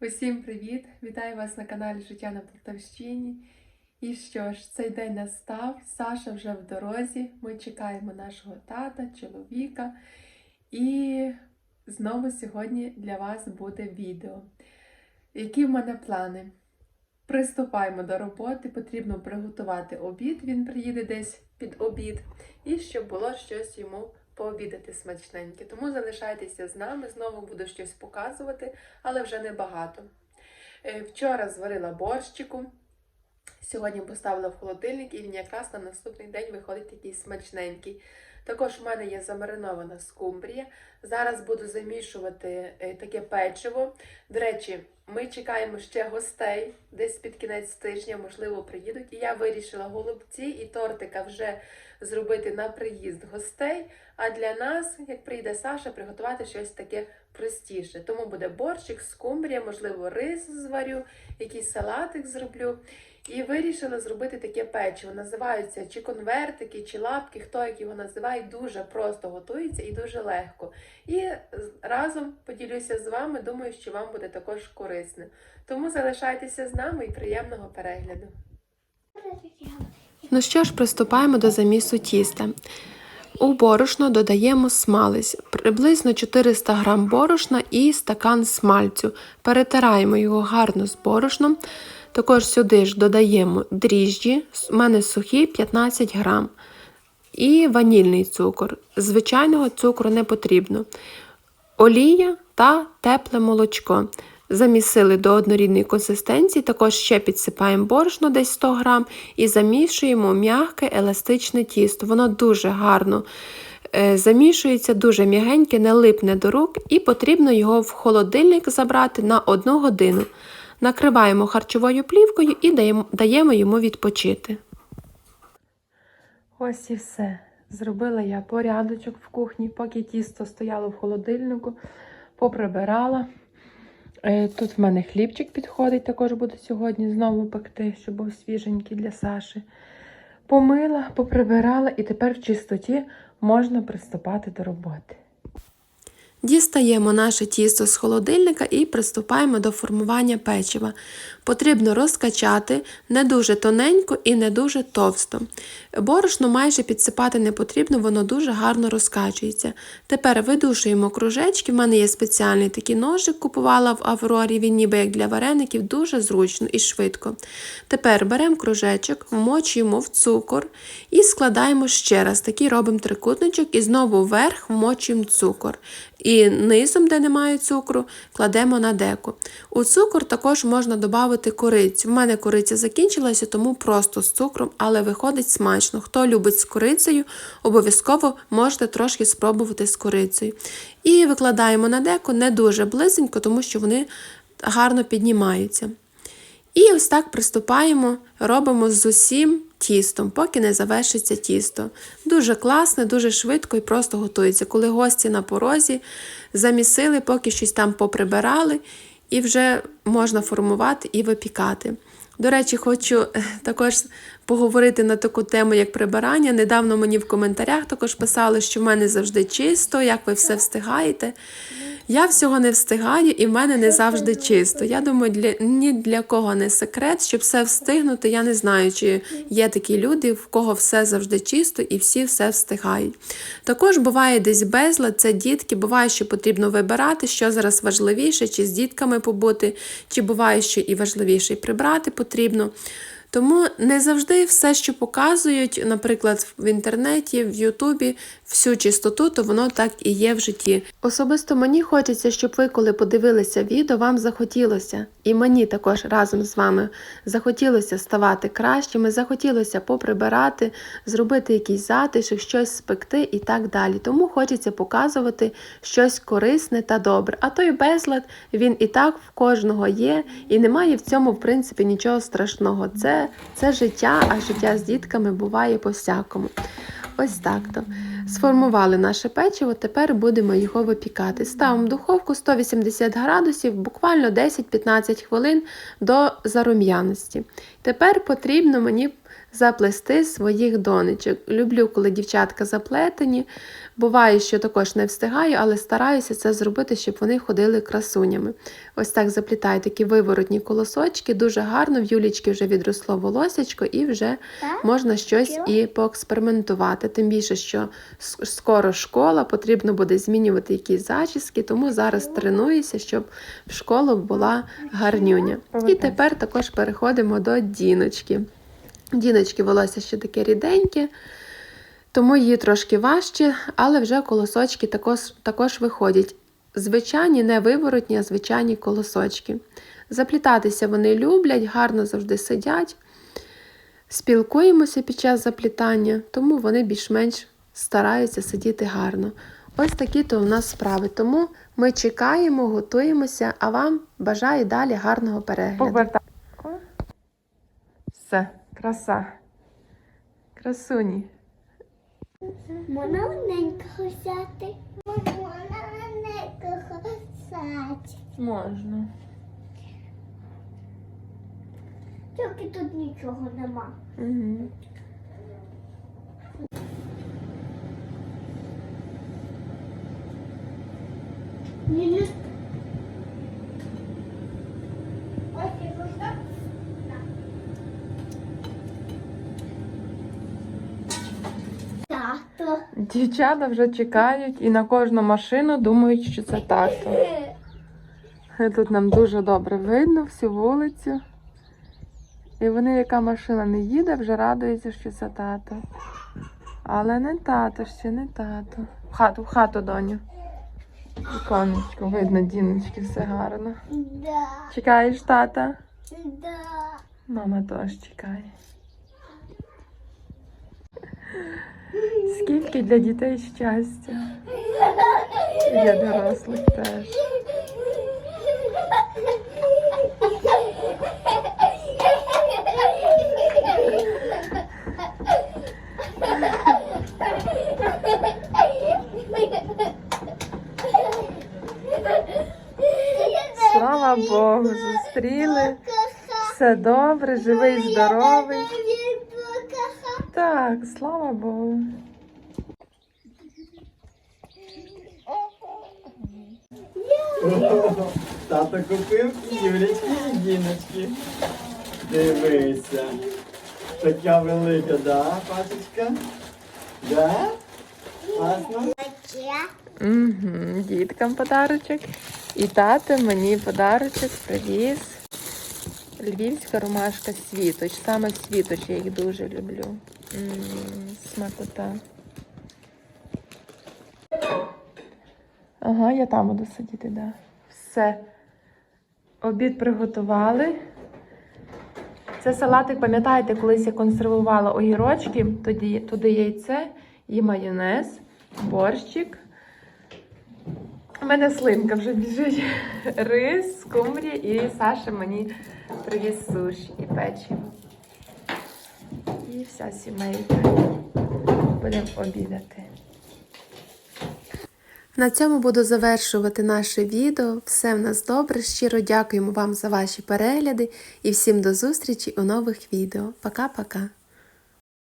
Усім привіт! Вітаю вас на каналі Життя на Полтавщині. І що ж, цей день настав. Саша вже в дорозі. Ми чекаємо нашого тата, чоловіка. І знову сьогодні для вас буде відео. Які в мене плани? Приступаємо до роботи, потрібно приготувати обід. Він приїде десь під обід, і щоб було щось йому пообідати смачненьке. Тому залишайтеся з нами, знову буду щось показувати, але вже небагато. Е, Вчора зварила борщику, сьогодні поставила в холодильник, і він якраз на наступний день виходить такий смачненький. Також в мене є замаринована скумбрія. Зараз буду замішувати е, таке печиво. До речі, ми чекаємо ще гостей десь під кінець тижня, можливо, приїдуть. І я вирішила голубці і тортика вже зробити на приїзд гостей. А для нас, як прийде Саша, приготувати щось таке простіше. Тому буде борщик, скумбрія, можливо, рис зварю, якийсь салатик зроблю. І вирішила зробити таке печиво. Називаються чи конвертики, чи лапки, хто як його називає, дуже просто готується і дуже легко. І разом поділюся з вами, думаю, що вам буде також корисним. Тому залишайтеся з нами і приємного перегляду. Ну що ж, приступаємо до замісу тіста. У борошно додаємо смалець, приблизно 400 г борошна і стакан смальцю. Перетираємо його гарно з борошном. Також сюди ж додаємо дріжджі, у мене сухі 15 грам. І ванільний цукор. Звичайного цукру не потрібно. Олія та тепле молочко. Замісили до однорідної консистенції, також ще підсипаємо борошно десь 100 грам і замішуємо м'яке еластичне тісто. Воно дуже гарно е, замішується, дуже м'ягеньке, не липне до рук, і потрібно його в холодильник забрати на 1 годину. Накриваємо харчовою плівкою і даємо, йому відпочити. Ось і все. Зробила я порядочок в кухні, поки тісто стояло в холодильнику, поприбирала. Е, Тут в мене хлібчик підходить, також буду сьогодні знову пекти, щоб був свіженький для Саші. Помила, поприбирала і тепер в чистоті можна приступати до роботи. Дістаємо наше тісто з холодильника і приступаємо до формування печива. Потрібно розкачати не дуже тоненько і не дуже товсто. Борошно майже підсипати не потрібно, воно дуже гарно розкачується. Тепер видушуємо кружечки. В мене є спеціальний такий ножик, купувала в Аврорі, він ніби як для вареників, дуже зручно і швидко. Тепер беремо кружечок, вмочуємо в цукор і складаємо ще раз. Такий робимо трикутничок і знову вверх вмочуємо цукор. І низом, де немає цукру, кладемо на деку. У цукор також можна додати корицю. У мене кориця закінчилася, тому просто з цукром, але виходить смачно. Хто любить з корицею, обов'язково можете трошки спробувати з корицею. І викладаємо на деку не дуже близенько, тому що вони гарно піднімаються. І ось так приступаємо, робимо з усім тістом, поки не завершиться тісто. Дуже класне, дуже швидко і просто готується. Коли гості на порозі замісили, поки щось там поприбирали, і вже можна формувати і випікати. До речі, хочу також поговорити на таку тему, як прибирання. Недавно мені в коментарях також писали, що в мене завжди чисто, як ви все встигаєте. Я всього не встигаю і в мене не завжди чисто. Я думаю, для ні для кого не секрет, щоб все встигнути. Я не знаю, чи є такі люди, в кого все завжди чисто і всі все встигають. Також буває десь безлад, це дітки, буває, що потрібно вибирати, що зараз важливіше, чи з дітками побути, чи буває, що і важливіше і прибрати потрібно. Тому не завжди все, що показують, наприклад, в інтернеті, в Ютубі, всю чистоту, то воно так і є в житті. Особисто мені хочеться, щоб ви, коли подивилися відео, вам захотілося, і мені також разом з вами захотілося ставати кращими, захотілося поприбирати, зробити якийсь затишок, щось спекти і так далі. Тому хочеться показувати щось корисне та добре. А той безлад він і так в кожного є, і немає в цьому, в принципі, нічого страшного. Це, це життя, а життя з дітками буває по-всякому. Ось так то. Сформували наше печиво, тепер будемо його випікати. Ставимо в духовку 180 градусів, буквально 10-15 хвилин до зарум'яності. Тепер потрібно мені заплести своїх донечок. Люблю, коли дівчатка заплетені. Буває, що також не встигаю, але стараюся це зробити, щоб вони ходили красунями. Ось так заплітаю такі виворотні колосочки. Дуже гарно. В Юлічки вже відросло волосячко і вже можна щось і поекспериментувати. Тим більше, що скоро школа, потрібно буде змінювати якісь зачіски, тому зараз тренуюся, щоб в школу була гарнюня. І тепер також переходимо до діночки. Діночки волосся ще таке ріденьке, тому її трошки важче, але вже колосочки також, також виходять. Звичайні, не виворотні, а звичайні колосочки. Заплітатися вони люблять, гарно завжди сидять. Спілкуємося під час заплітання, тому вони більш-менш стараються сидіти гарно. Ось такі то у нас справи. Тому ми чекаємо, готуємося, а вам бажаю далі гарного перегляду. Все, краса. Красуні. Можна одненького взяти? Можна одненького взяти. Можна. Тільки тут нічого нема. Угу. Ні-ні. Ось якось так. Тато. Дівчата вже чекають і на кожну машину думають, що це тато. Тут нам дуже добре видно всю вулицю. І вони, яка машина не їде, вже радуються, що це тато. Але не тато, ще не тато. В хату, в хату, доню. Віконечко, видно, діночки, все гарно. Да. Чекаєш тата? Да. Мама теж чекає. Скільки для дітей щастя. Для дорослих теж. Слава Богу, зустріли. Все добре, живий, здоровий. Так, слава Богу. Тато купив Юлічки і Діночки. Дивися. Така велика, да, пасочка? Да? Класно? Угу, діткам подарочок. І тато мені подарочок привіз. Львівська ромашка світоч. Саме світоч я їх дуже люблю. смакота. Ага, я там буду сидіти, да. Все. Обід приготували. Це салатик, пам'ятаєте, колись я консервувала огірочки, тоді, туди яйце і майонез, борщик. У мене слинка вже біжить. Рис, скумбрія і Саша мені привіз суші і печиво. І вся сімейка. Будемо обідати. На цьому буду завершувати наше відео. Все в нас добре. Щиро дякуємо вам за ваші перегляди і всім до зустрічі у нових відео. Пока-пока!